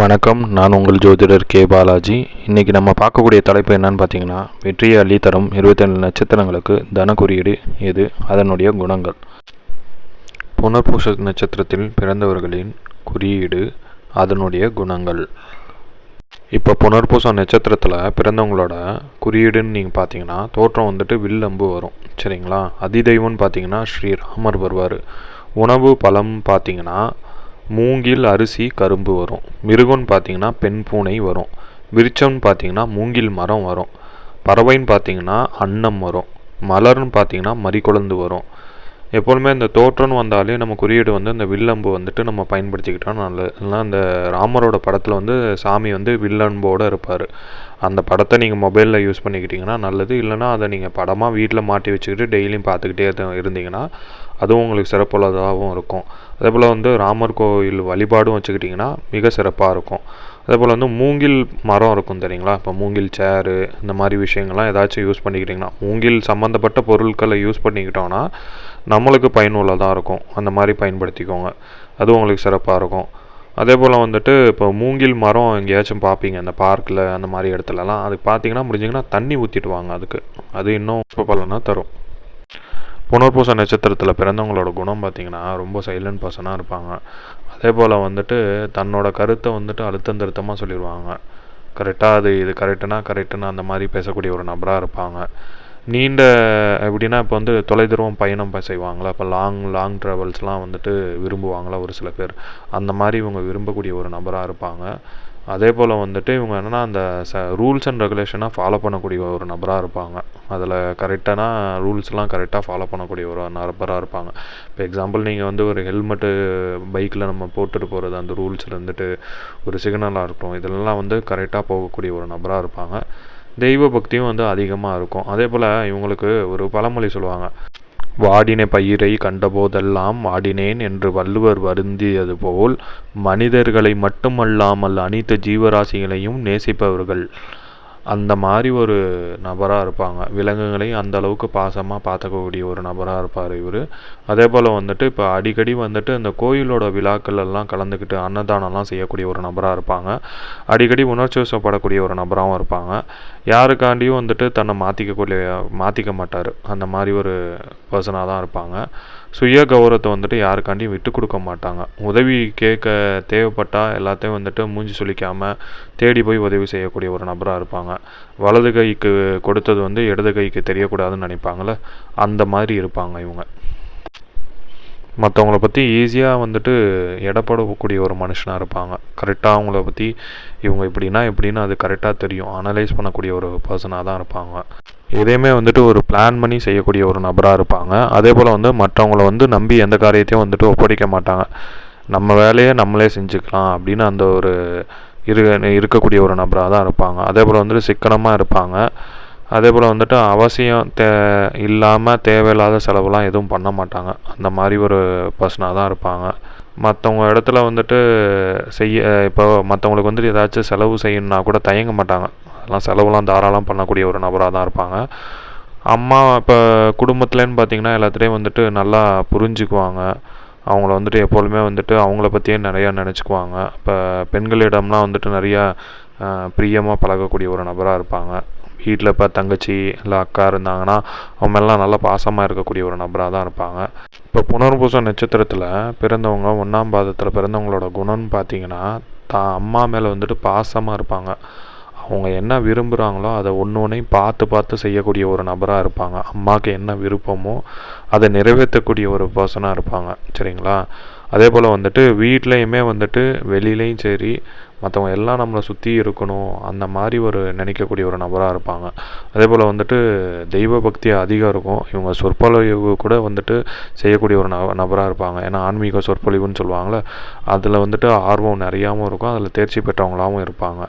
வணக்கம் நான் உங்கள் ஜோதிடர் கே. பாலாஜி. இன்றைக்கி நம்ம பார்க்கக்கூடிய தலைப்பு என்னன்னு பார்த்தீங்கன்னா வெற்றியை அள்ளித்தரும் இருபத்தேழு நட்சத்திரங்களுக்கு தன குறியீடு எது? அதனுடைய குணங்கள். புனர்பூச நட்சத்திரத்தில் பிறந்தவர்களின் குறியீடு அதனுடைய குணங்கள். இப்போ புனர்பூசம் நட்சத்திரத்தில் பிறந்தவங்களோட குறியீடுன்னு நீங்கள் பார்த்தீங்கன்னா தோற்றம் வந்துட்டு வில்லம்பு வரும். சரிங்களா? அதிதெய்வம்னு பார்த்தீங்கன்னா ஸ்ரீராமர் வருவார். உணவு பழம் பார்த்தீங்கன்னா மூங்கில் அரிசி கரும்பு வரும். மிருகம்னு பார்த்தீங்கன்னா பெண் பூனை வரும். விருச்சம்னு பார்த்தீங்கன்னா மூங்கில் மரம் வரும். பறவைன்னு பார்த்தீங்கன்னா அன்னம் வரும். மலர்னு பார்த்தீங்கன்னா மறிக்குழந்து வரும். எப்பொழுதுமே இந்த தோற்றம்னு வந்தாலே நம்ம குறியீடு வந்து இந்த வில்லம்பு வந்துட்டு நம்ம பயன்படுத்திக்கிட்டோம் நல்லது இல்லைனா இந்த ராமரோட படத்தில் வந்து சாமி வந்து வில்லன்போடு இருப்பார். அந்த படத்தை நீங்கள் மொபைலில் யூஸ் பண்ணிக்கிட்டிங்கன்னா நல்லது. இல்லைனா அதை நீங்கள் படமாக வீட்டில் மாட்டி வச்சுக்கிட்டு டெய்லியும் பார்த்துக்கிட்டே இருந்தீங்கன்னா அதுவும் உங்களுக்கு சிறப்புள்ளதாகவும் இருக்கும். அதே போல் வந்து ராமர் கோயில் வழிபாடும் வச்சுக்கிட்டிங்கன்னா மிக சிறப்பாக இருக்கும். அதே போல் வந்து மூங்கில் மரம் இருக்கும் தெரியுங்களா? இப்போ மூங்கில் சேரு இந்த மாதிரி விஷயங்கள்லாம் ஏதாச்சும் யூஸ் பண்ணிக்கிட்டிங்கன்னா மூங்கில் சம்மந்தப்பட்ட பொருட்களை யூஸ் பண்ணிக்கிட்டோன்னா நம்மளுக்கு பயனுள்ளதாக இருக்கும். அந்த மாதிரி பயன்படுத்திக்கோங்க. அதுவும் உங்களுக்கு சிறப்பாக இருக்கும். அதே போல் வந்துட்டு இப்போ மூங்கில் மரம் எங்கேயாச்சும் பார்ப்பீங்க அந்த பார்க்கில் அந்த மாதிரி இடத்துலலாம் அதுக்கு பார்த்தீங்கன்னா முடிஞ்சிங்கன்னா தண்ணி ஊற்றிட்டு வாங்க அதுக்கு. அது இன்னும் பலனாக தரும். புனர்பூச நட்சத்திரத்தில் பிறந்தவங்களோட குணம் பார்த்தீங்கன்னா ரொம்ப சைலண்ட் பர்சனாக இருப்பாங்க. அதே போல் வந்துட்டு தன்னோட கருத்தை வந்துட்டு அழுத்தம் திருத்தமாக சொல்லிடுவாங்க கரெக்டாக அது இது கரெக்டுனா கரெக்டுனா அந்த மாதிரி பேசக்கூடிய ஒரு நபராக இருப்பாங்க. நீண்ட எப்படின்னா இப்போ வந்து தொலைதூரம் பயணம் செய்வாங்களா? இப்போ லாங் லாங் ட்ராவல்ஸ்லாம் வந்துட்டு விரும்புவாங்களா ஒரு சில பேர்? அந்த மாதிரி இவங்க விரும்பக்கூடிய ஒரு நபராக இருப்பாங்க. அதே போல் வந்துட்டு இவங்க என்னென்னா அந்த ச ரூல்ஸ் அண்ட் ரெகுலேஷனாக ஃபாலோ பண்ணக்கூடிய ஒரு நபராக இருப்பாங்க. அதில் கரெக்டான ரூல்ஸ்லாம் கரெக்டாக ஃபாலோ பண்ணக்கூடிய ஒரு நபராக இருப்பாங்க. இப்போ எக்ஸாம்பிள் நீங்கள் வந்து ஒரு ஹெல்மெட்டு பைக்கில் நம்ம போட்டுட்டு போகிறது அந்த ரூல்ஸ் இருந்துட்டு ஒரு சிக்னலாக இருக்கட்டும் இதெல்லாம் வந்து கரெக்டாக போகக்கூடிய ஒரு நபராக இருப்பாங்க. தெய்வ பக்தியும் வந்து அதிகமாக இருக்கும். அதே போல் இவங்களுக்கு ஒரு பழமொழி சொல்லுவாங்க. வாடின பயிரை கண்டபோதெல்லாம் வாடினேன் என்று வள்ளுவர் வருந்தியது போல் மனிதர்களை மட்டுமல்லாமல் அனைத்து ஜீவராசிகளையும் நேசிப்பவர்கள். அந்த மாதிரி ஒரு நபராக இருப்பாங்க. விலங்குகளையும் அந்த அளவுக்கு பாசமாக பார்த்துக்கக்கூடிய ஒரு நபராக இருப்பார் இவர். அதே போல் வந்துட்டு இப்போ அடிக்கடி வந்துட்டு இந்த கோயிலோட விழாக்கள் எல்லாம் கலந்துக்கிட்டு அன்னதானம்லாம் செய்யக்கூடிய ஒரு நபராக இருப்பாங்க. அடிக்கடி உணர்ச்சி வசப்படக்கூடிய ஒரு நபராகவும் இருப்பாங்க. யாருக்காண்டியும் வந்துட்டு தன்னை மாற்றிக்கக்கூடிய மாற்றிக்க மாட்டார். அந்த மாதிரி ஒரு பர்சனாக தான் இருப்பாங்க. சுய கௌரவத்தை வந்துட்டு யாருக்காண்டியும் விட்டு கொடுக்க மாட்டாங்க. உதவி கேட்க தேவைப்பட்டால் எல்லாத்தையும் வந்துட்டு மூஞ்சி சொல்லிக்காமல் தேடி போய் உதவி செய்யக்கூடிய ஒரு நபராக இருப்பாங்க. வலது கைக்கு கொடுத்தது வந்து இடது கைக்கு தெரியக்கூடாதுன்னு நினைப்பாங்கள்ல அந்த மாதிரி இருப்பாங்க இவங்க. மற்றவங்கள பற்றி ஈஸியாக வந்துட்டு எடப்படக்கூடிய ஒரு மனுஷனாக இருப்பாங்க. கரெக்டாக அவங்கள பற்றி இவங்க இப்படின்னா எப்படின்னு அது கரெக்டாக தெரியும். அனலைஸ் பண்ணக்கூடிய ஒரு பர்சனாக தான் இருப்பாங்க. எதையுமே வந்துட்டு ஒரு பிளான் பண்ணி செய்யக்கூடிய ஒரு நபராக இருப்பாங்க. அதே போல் வந்து மற்றவங்கள வந்து நம்பி எந்த காரியத்தையும் வந்துட்டு ஒப்படைக்க மாட்டாங்க. நம்ம வேலையை நம்மளே செஞ்சுக்கலாம் அப்படின்னு அந்த ஒரு இரு இருக்கக்கூடிய ஒரு நபராக தான் இருப்பாங்க. அதே போல் வந்துட்டு சிக்கனமாக இருப்பாங்க. அதே போல் வந்துட்டு அவசியம் தே இல்லாமல் தேவையில்லாத செலவுலாம் எதுவும் பண்ண மாட்டாங்க. அந்த மாதிரி ஒரு பர்சனாக தான் இருப்பாங்க. மற்றவங்க இடத்துல வந்துட்டு செய்ய இப்போ மற்றவங்களுக்கு வந்துட்டு ஏதாச்சும் செலவு செய்யணுன்னா கூட தயங்க மாட்டாங்க. அதெல்லாம் செலவுலாம் தாராளம் பண்ணக்கூடிய ஒரு நபராக தான் இருப்பாங்க. அம்மா இப்போ குடும்பத்துலன்னு பார்த்தீங்கன்னா எல்லாத்துலேயும் வந்துட்டு நல்லா புரிஞ்சுக்குவாங்க. அவங்கள வந்துட்டு எப்பொழுதுமே வந்துட்டு அவங்கள பற்றியே நிறையா நினச்சிக்குவாங்க. இப்போ பெண்களிடம்லாம் வந்துட்டு நிறையா பிரியமாக பழகக்கூடிய ஒரு நபராக இருப்பாங்க. வீட்டில் இப்போ தங்கச்சி இல்லை அக்கா இருந்தாங்கன்னா அவங்க மேலாம் நல்லா பாசமாக இருக்கக்கூடிய ஒரு நபராக தான் இருப்பாங்க. இப்போ புனர்பூச நட்சத்திரத்தில் பிறந்தவங்க ஒன்றாம் பாதத்தில் பிறந்தவங்களோட குணம்னு பார்த்தீங்கன்னா தான் அம்மா மேலே வந்துட்டு பாசமாக இருப்பாங்க. அவங்க என்ன விரும்புகிறாங்களோ அதை ஒன்று ஒன்றையும் பார்த்து பார்த்து செய்யக்கூடிய ஒரு நபராக இருப்பாங்க. அம்மாவுக்கு என்ன விருப்பமோ அதை நிறைவேற்றக்கூடிய ஒரு பர்சனாக இருப்பாங்க. சரிங்களா? அதே போல் வந்துட்டு வீட்லேயுமே வந்துட்டு வெளியிலையும் சரி மற்றவங்க எல்லாம் நம்மளை சுற்றி இருக்கணும் அந்த மாதிரி ஒரு நினைக்கக்கூடிய ஒரு நபராக இருப்பாங்க. அதே போல் வந்துட்டு தெய்வ பக்தி அதிகம் இருக்கும். இவங்க சொற்பொழிவு கூட வந்துட்டு செய்யக்கூடிய ஒரு நப நபராக இருப்பாங்க. ஏன்னா ஆன்மீக சொற்பொழிவுன்னு சொல்லுவாங்கள்ல அதில் வந்துட்டு ஆர்வம் நிறையாவும் இருக்கும். அதில் தேர்ச்சி பெற்றவங்களாகவும் இருப்பாங்க.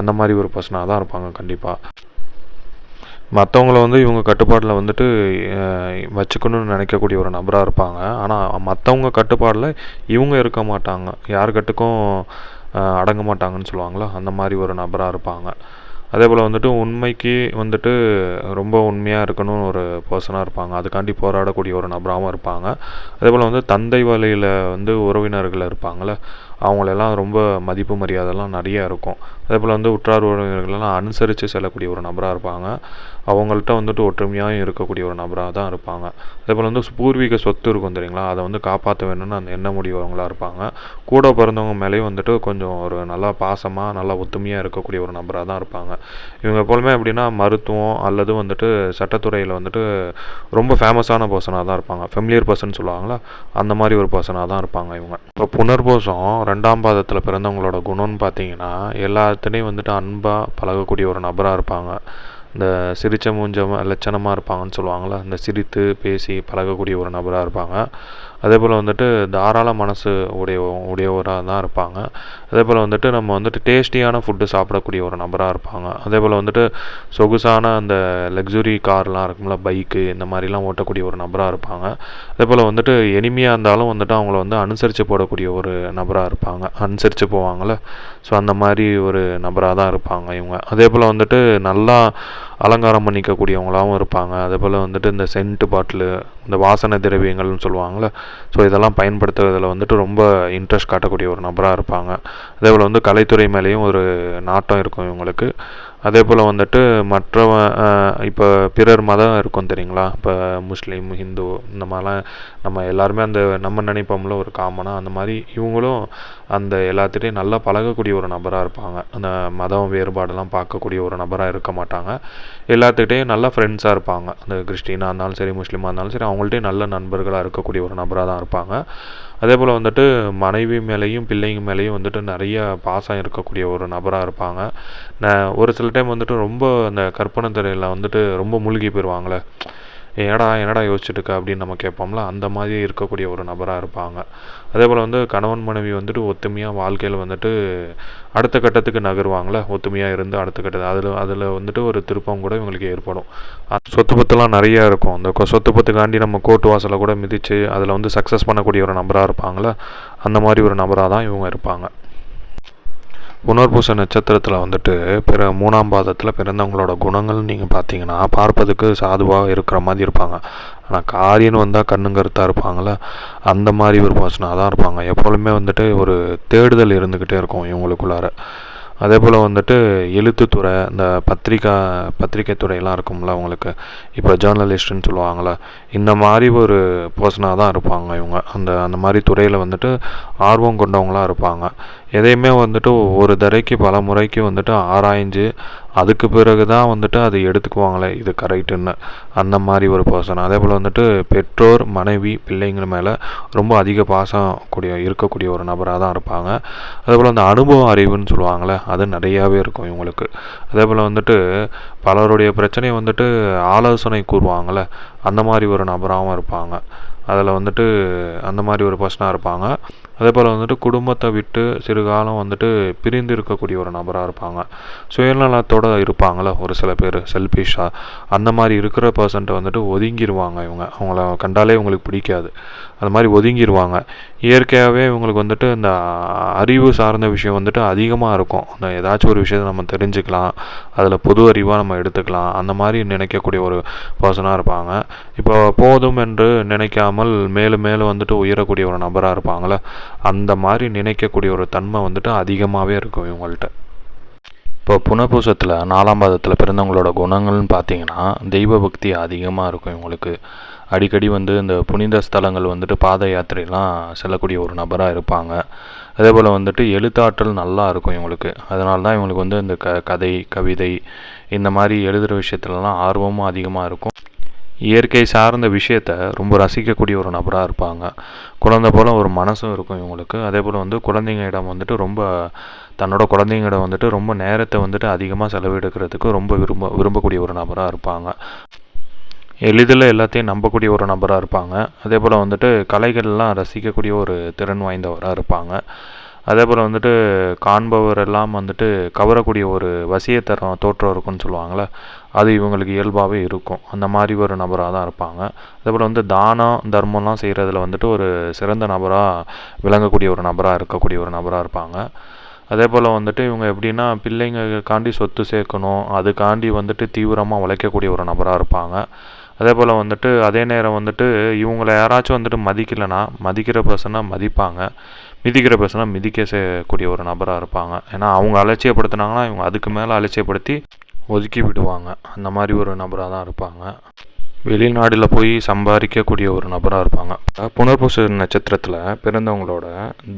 அந்த மாதிரி ஒரு பர்சனாக தான் இருப்பாங்க கண்டிப்பாக மற்றவங்கள வந்து இவங்க கட்டுப்பாட்டில் வந்துட்டு வச்சுக்கணும்னு நினைக்கக்கூடிய ஒரு நபராக இருப்பாங்க. ஆனால் மற்றவங்க கட்டுப்பாடில் இவங்க இருக்க மாட்டாங்க. யார் கட்டுக்கும் அடங்க மாட்டாங்கன்னு சொல்லுவாங்களா? அந்த மாதிரி ஒரு நபராக இருப்பாங்க. அதே போல் வந்துட்டு உண்மைக்கு வந்துட்டு ரொம்ப உண்மையாக இருக்கணும்னு ஒரு பர்சனாக இருப்பாங்க. அதுக்காண்டி போராடக்கூடிய ஒரு நபராகவும் இருப்பாங்க. அதே போல் வந்து தந்தை வழியில் வந்து உறவினர்கள் இருப்பாங்கள்ல அவங்களெல்லாம் ரொம்ப மதிப்பு மரியாதைலாம் நிறையா இருக்கும். அதே போல் வந்து உற்றார் உறவினர்களெல்லாம் அனுசரித்து செல்லக்கூடிய ஒரு நபராக இருப்பாங்க. அவங்கள்ட்ட வந்துட்டு ஒற்றுமையாகவும் இருக்கக்கூடிய ஒரு நபராக தான் இருப்பாங்க. அதே போல் வந்து பூர்வீக சொத்து இருக்கும் தெரியுங்களா? அதை வந்து காப்பாற்ற வேணும்னு அந்த எண்ண முடியவங்களாக இருப்பாங்க. கூட பிறந்தவங்க மேலேயும் வந்துட்டு கொஞ்சம் ஒரு நல்லா பாசமாக நல்லா ஒத்துமையாக இருக்கக்கூடிய ஒரு நபராக தான் இருப்பாங்க. இவங்க எப்போதுமே எப்படின்னா மருத்துவம் அல்லது வந்துட்டு சட்டத்துறையில் வந்துட்டு ரொம்ப ஃபேமஸான பர்சனாக தான் இருப்பாங்க. ஃபெமிலியர் பர்சன் சொல்லுவாங்களா அந்த மாதிரி ஒரு பர்சனாக தான் இருப்பாங்க இவங்க. இப்போ புனர்போசம் ரெண்டாம் பாதத்தில் பிறந்தவங்களோட குணம்னு பார்த்தீங்கன்னா எல்லாத்துலேயும் வந்துட்டு அன்பாக பழகக்கூடிய ஒரு நபராக இருப்பாங்க. இந்த சிரிச்ச மூஞ்சமாக லட்சணமாக இருப்பாங்கன்னு சொல்லுவாங்களா அந்த சிரித்து பேசி பழகக்கூடிய ஒரு நபராக இருப்பாங்க. அதே போல் வந்துட்டு தாராள மனசு உடைய உடையவராக தான் இருப்பாங்க. அதே போல் வந்துட்டு நம்ம வந்துட்டு டேஸ்டியான ஃபுட்டு சாப்பிடக்கூடிய ஒரு நபராக இருப்பாங்க. அதே போல் வந்துட்டு சொகுசான அந்த லக்ஸுரி கார்லாம் இருக்கும்ல பைக்கு இந்த மாதிரிலாம் ஓட்டக்கூடிய ஒரு நபராக இருப்பாங்க. அதே போல் வந்துட்டு எளிமையாக இருந்தாலும் வந்துட்டு அவங்கள வந்து அனுசரித்து போடக்கூடிய ஒரு நபராக இருப்பாங்க. அனுசரித்து போவாங்கள்ல ஸோ அந்த மாதிரி ஒரு நபராக தான் இருப்பாங்க இவங்க. அதே போல் வந்துட்டு நல்லா அலங்காரம் பண்ணிக்கக்கூடியவங்களாகவும் இருப்பாங்க. அதே போல் வந்துட்டு இந்த சென்ட்டு பாட்டிலு இந்த வாசனை திரவியங்கள்னு சொல்லுவாங்கள்ல ஸோ இதெல்லாம் பயன்படுத்துறதில் வந்துட்டு ரொம்ப இன்ட்ரெஸ்ட் காட்டக்கூடிய ஒரு நபராக இருப்பாங்க. அதே போல் வந்து கலைத்துறை மேலேயும் ஒரு நாட்டம் இருக்கும் இவங்களுக்கு. அதே போல் வந்துட்டு மற்றவ இப்போ பிறர் மதம் இருக்கும் தெரியுங்களா? இப்போ முஸ்லீம் ஹிந்து இந்த மாதிரிலாம் நம்ம எல்லாருமே அந்த நம்ம நினைப்போம்ல ஒரு காமனாக அந்த மாதிரி இவங்களும் அந்த எல்லாத்துட்டையும் நல்லா பழகக்கூடிய ஒரு நபராக இருப்பாங்க. அந்த மதம் வேறுபாடெல்லாம் பார்க்கக்கூடிய ஒரு நபராக இருக்க மாட்டாங்க. எல்லாத்துக்கிட்டையும் நல்லா ஃப்ரெண்ட்ஸாக இருப்பாங்க. அந்த கிறிஸ்டினாக இருந்தாலும் சரி முஸ்லீமாக இருந்தாலும் சரி அவங்கள்ட்டையும் நல்ல நண்பர்களாக இருக்கக்கூடிய ஒரு நபராக தான் இருப்பாங்க. அதே போல் வந்துட்டு மனைவி மேலேயும் பிள்ளைங்க மேலேயும் வந்துட்டு நிறைய பாசம் இருக்கக்கூடிய ஒரு நபராக இருப்பாங்க. நான் ஒரு சில டைம் வந்துட்டு ரொம்ப அந்த கற்பனை திரையில் வந்துட்டு ரொம்ப மூழ்கி போயிடுவாங்களே ஏடா என்னடா யோசிச்சுட்டு இருக்க அப்படின்னு நம்ம கேட்போம்ல அந்த மாதிரி இருக்கக்கூடிய ஒரு நபராக இருப்பாங்க. அதே போல் வந்து கணவன் மனைவி வந்துட்டு ஒத்துமையாக வாழ்க்கையில் வந்துட்டு அடுத்த கட்டத்துக்கு நகருவாங்களே ஒத்துமையாக இருந்து அடுத்த கட்டத்து அதில் அதில் வந்துட்டு ஒரு திருப்பம் கூட இவங்களுக்கு ஏற்படும். சொத்து பத்துலாம் நிறையா இருக்கும். அந்த சொத்து பத்துக்காண்டி நம்ம கோர்ட் வாசலை கூட மிதித்து அதில் வந்து சக்ஸஸ் பண்ணக்கூடிய ஒரு நபராக இருப்பாங்களே அந்த மாதிரி ஒரு நபராக தான் இவங்க இருப்பாங்க. புனர்பூச நட்சத்திரத்தில் வந்துட்டு பிற மூணாம் பாதத்தில் பிறந்தவங்களோட குணங்கள் நீங்கள் பார்த்தீங்கன்னா பார்ப்பதுக்கு சாதுவாக இருக்கிற மாதிரி இருப்பாங்க. ஆனால் காரியன்னு வந்தால் கண்ணுங்கருத்தாக இருப்பாங்களே அந்த மாதிரி ஒரு பர்சனாக தான் இருப்பாங்க. எப்பொழுதுமே வந்துட்டு ஒரு தேடுதல் இருந்துக்கிட்டே இருக்கும் இவங்களுக்குள்ளார. அதே போல் வந்துட்டு எழுத்துத்துறை இந்த பத்திரிக்கா பத்திரிக்கை துறையெல்லாம் இருக்கும்ல அவங்களுக்கு இப்போ ஜேர்னலிஸ்ட்டுன்னு சொல்லுவாங்கள்ல இந்த மாதிரி ஒரு பர்சனாக தான் இருப்பாங்க இவங்க. அந்த அந்த மாதிரி துறையில் வந்துட்டு ஆர்வம் கொண்டவங்களாக இருப்பாங்க. எதையுமே வந்துட்டு ஒரு தடவைக்கு பல முறைக்கு வந்துட்டு ஆராய்ஞ்சு அதுக்கு பிறகு தான் வந்துட்டு அதை எடுத்துக்குவாங்களே இது கரெக்டுன்னு அந்த மாதிரி ஒரு பர்சன் அதே போல் வந்துட்டு பெற்றோர் மனைவி பிள்ளைங்கள் மேலே ரொம்ப அதிக பாசம் கூடிய இருக்கக்கூடிய ஒரு நபராக தான் இருப்பாங்க. அதே போல் அந்த அனுபவ அறிவுன்னு சொல்லுவாங்களே அது நிறையாவே இருக்கும் இவங்களுக்கு. அதே போல் வந்துட்டு பலருடைய பிரச்சனையை வந்துட்டு ஆலோசனை கூறுவாங்கள்ல அந்த மாதிரி ஒரு நபராகவும் இருப்பாங்க. அதில் வந்துட்டு அந்த மாதிரி ஒரு பர்சனாக இருப்பாங்க. அதே போல் வந்துட்டு குடும்பத்தை விட்டு சிறுகாலம் வந்துட்டு பிரிந்து இருக்கக்கூடிய ஒரு நபராக இருப்பாங்க. சுயநலத்தோடு இருப்பாங்களே ஒரு சில பேர் செல்ஃபிஷாக அந்த மாதிரி இருக்கிற பர்சன்ட்டை வந்துட்டு ஒதுங்கிடுவாங்க இவங்க. அவங்கள கண்டாலே இவங்களுக்கு பிடிக்காது. அது மாதிரி ஒதுங்கிடுவாங்க இயற்கையாகவே இவங்களுக்கு வந்துட்டு இந்த அறிவு சார்ந்த விஷயம் வந்துட்டு அதிகமாக இருக்கும். இந்த ஏதாச்சும் ஒரு விஷயத்தை நம்ம தெரிஞ்சுக்கலாம். அதில் பொது அறிவாக நம்ம எடுத்துக்கலாம். அந்த மாதிரி நினைக்கக்கூடிய ஒரு பர்சனாக இருப்பாங்க. இப்போ போதும் என்று நினைக்காமல் மேலும் மேலும் வந்துட்டு உயரக்கூடிய ஒரு நபராக இருப்பாங்களே அந்த மாதிரி நினைக்கக்கூடிய ஒரு தன்மை வந்துட்டு அதிகமாகவே இருக்கும் இவங்கள்ட்ட. இப்போ புனர்பூசத்தில் நாலாம் பாதத்தில் பிறந்தவங்களோட குணங்கள்னு பார்த்தீங்கன்னா தெய்வ பக்தி அதிகமாக இருக்கும் இவங்களுக்கு. அடிக்கடி வந்து இந்த புனித ஸ்தலங்கள் வந்துட்டு பாத யாத்திரைலாம் செல்லக்கூடிய ஒரு நபராக இருப்பாங்க. அதே போல் வந்துட்டு எழுத்தாற்றல் நல்லா இருக்கும் இவங்களுக்கு. அதனால தான் இவங்களுக்கு வந்து இந்த க கதை கவிதை இந்த மாதிரி எழுதுகிற விஷயத்துலலாம் ஆர்வமும் அதிகமாக இருக்கும். இயற்கை சார்ந்த விஷயத்த ரொம்ப ரசிக்கக்கூடிய ஒரு நபராக இருப்பாங்க. குழந்தை போல் ஒரு மனசும் இருக்கும் இவங்களுக்கு. அதே போல் வந்து குழந்தைங்களிடம் வந்துட்டு ரொம்ப தன்னோட குழந்தைங்களிடம் வந்துட்டு ரொம்ப நேரத்தை வந்துட்டு அதிகமாக செலவிடுக்கிறதுக்கு ரொம்ப விரும்ப விரும்பக்கூடிய ஒரு நபராக இருப்பாங்க. எளிதில் எல்லாத்தையும் நம்பக்கூடிய ஒரு நபராக இருப்பாங்க. அதே போல் வந்துட்டு கலைகள்லாம் ரசிக்கக்கூடிய ஒரு திறன் வாய்ந்தவராக இருப்பாங்க. அதே போல் வந்துட்டு காண்பவர் எல்லாம் வந்துட்டு கவரக்கூடிய ஒரு வசியத்தரம் தோற்றம் இருக்குன்னு சொல்லுவாங்கள்ல அது இவங்களுக்கு இயல்பாகவே இருக்கும். அந்த மாதிரி ஒரு நபராக தான் இருப்பாங்க. அதே போல் வந்து தானம் தர்மம்லாம் செய்கிறதுல வந்துட்டு ஒரு சிறந்த நபராக விளங்கக்கூடிய ஒரு நபராக இருக்கக்கூடிய ஒரு நபராக இருப்பாங்க. அதே போல் வந்துட்டு இவங்க எப்படின்னா பிள்ளைங்களுக்காண்டி சொத்து சேர்க்கணும் அதுக்காண்டி வந்துட்டு தீவிரமாக உழைக்கக்கூடிய ஒரு நபராக இருப்பாங்க. அதே போல் வந்துட்டு அதே நேரம் வந்துட்டு இவங்கள யாராச்சும் வந்துட்டு மதிக்கலைன்னா மதிக்கிற பர்சனாக மதிப்பாங்க. மிதிக்கிற பர்சனாக மிதிக்க செய்யக்கூடிய ஒரு நபராக இருப்பாங்க. ஏன்னா அவங்க அலட்சியப்படுத்தினாங்கன்னா இவங்க அதுக்கு மேலே அலட்சியப்படுத்தி ஒதுக்கி விடுவாங்க. அந்த மாதிரி ஒரு நபராக தான் இருப்பாங்க. வெளிநாடில் போய் சம்பாதிக்கக்கூடிய ஒரு நபராக இருப்பாங்க. புனர்பூச நட்சத்திரத்தில் பிறந்தவங்களோட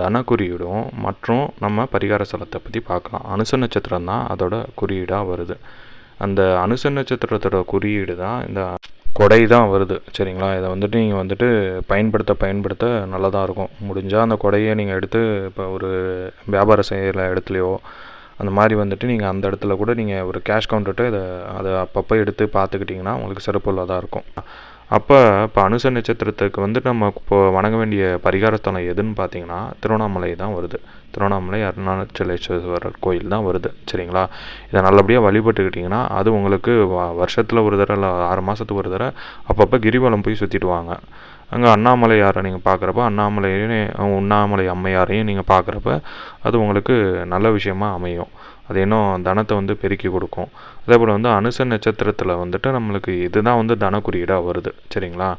தன குறியீடும் மற்றும் நம்ம பரிகார ஸ்தலத்தை பற்றி பார்க்கலாம். அனுச நட்சத்திரம் தான் அதோட குறியீடாக வருது. அந்த அனுச நட்சத்திரத்தோட குறியீடு தான் இந்த கொடை தான் வருது சரிங்களா? இதை வந்துட்டு நீங்கள் வந்துட்டு பயன்படுத்த பயன்படுத்த நல்லதாக இருக்கும். முடிஞ்சால் அந்த கொடையை நீங்கள் எடுத்து இப்போ ஒரு வியாபாரம் செய்கிற இடத்துலையோ அந்த மாதிரி வந்துட்டு நீங்கள் அந்த இடத்துல கூட நீங்கள் ஒரு கேஷ் கவுண்டர்கிட்ட இதை அதை அப்பப்போ எடுத்து பார்த்துக்கிட்டிங்கன்னா உங்களுக்கு சிறப்புள்ளதாக இருக்கும். அப்போ இப்போ அனுச நட்சத்திரத்துக்கு வந்து நம்ம இப்போ வணங்க வேண்டிய பரிகாரஸ்தலம் எதுன்னு பார்த்தீங்கன்னா திருவண்ணாமலை தான் வருது. திருவண்ணாமலை அருணாச்சலேஸ்வரர் கோயில் தான் வருது. சரிங்களா? இதை நல்லபடியாக வழிபட்டுக்கிட்டிங்கன்னா அது உங்களுக்கு வருஷத்தில் ஒரு தடவை இல்லை ஆறு மாதத்துக்கு ஒரு தடவை அப்பப்போ கிரிவலம் போய் சுற்றிட்டு வாங்க. அங்கே அண்ணாமலையாரை நீங்கள் பார்க்குறப்ப அண்ணாமலையும் உண்ணாமலை அம்மையாரையும் நீங்கள் பார்க்குறப்ப அது உங்களுக்கு நல்ல விஷயமா அமையும். அது இன்னும் தனத்தை வந்து பெருக்கி கொடுக்கும். அதே போல் வந்து அனுச நட்சத்திரத்தில் வந்துட்டு நம்மளுக்கு இதுதான் வந்து தன குறியீடாக வருது. சரிங்களா?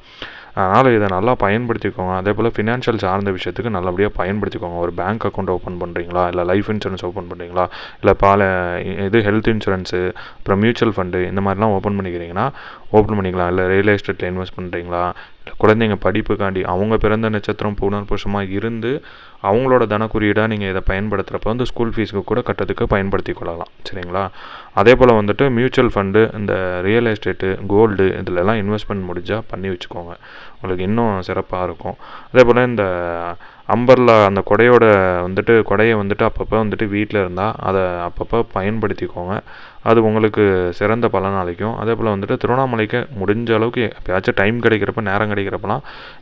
அதனால் இதை நல்லா பயன்படுத்திக்கோங்க. அதே போல் ஃபினான்ஷியல் சார்ந்த விஷயத்துக்கு நல்லபடியாக பயன்படுத்திக்கோங்க. ஒரு பேங்க் அக்கௌண்ட் ஓப்பன் பண்ணுறீங்களா இல்லை லைஃப் இன்சூரன்ஸ் ஓப்பன் பண்ணுறீங்களா இல்லை பால இது ஹெல்த் இன்சூரன்ஸு அப்புறம் மியூச்சுவல் ஃபண்டு இந்த மாதிரிலாம் ஓப்பன் பண்ணிக்கிறீங்கன்னா ஓப்பன் பண்ணிக்கலாம். இல்லை ரியல் எஸ்டேட்டில் இன்வெஸ்ட் பண்ணுறீங்களா குழந்தைங்க படிப்புக்காண்டி அவங்க பிறந்த நட்சத்திரம் புனர்பூசமாக இருந்து அவங்களோட தனக்குறியீடாக நீங்கள் இதை பயன்படுத்துகிறப்ப வந்து ஸ்கூல் ஃபீஸுக்கு கூட கட்டத்துக்கு பயன்படுத்தி கொள்ளலாம். சரிங்களா? அதே போல் வந்துட்டு மியூச்சுவல் ஃபண்டு இந்த ரியல் எஸ்டேட்டு கோல்டு இதிலெல்லாம் இன்வெஸ்ட்மெண்ட் முடிஞ்சால் பண்ணி வச்சுக்கோங்க. உங்களுக்கு இன்னும் சிறப்பாக இருக்கும். அதே போல் இந்த அம்பர்லா அந்த கொடையோட வந்துட்டு கொடையை வந்துட்டு அப்பப்போ வந்துட்டு வீட்டில் இருந்தால் அதை அப்பப்போ பயன்படுத்திக்கோங்க. அது உங்களுக்கு சிறந்த பலன் அளிக்கும். அதே போல் வந்துட்டு திருவண்ணாமலைக்கு முடிஞ்ச அளவுக்கு எப்பயாச்சும் டைம் கிடைக்கிறப்ப நேரம் கிடைக்கிறப்பலாம்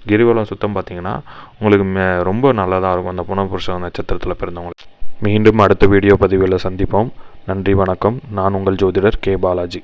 கிரிவலம் சுத்தம் பார்த்தீங்கன்னா உங்களுக்கு மே ரொம்ப நல்லதாக இருக்கும். அந்த புனபுருஷ நட்சத்திரத்தில் பிறந்தவங்களுக்கு. மீண்டும் அடுத்த வீடியோ பதிவில் சந்திப்போம். நன்றி வணக்கம். நான் உங்கள் ஜோதிடர் கே. பாலாஜி.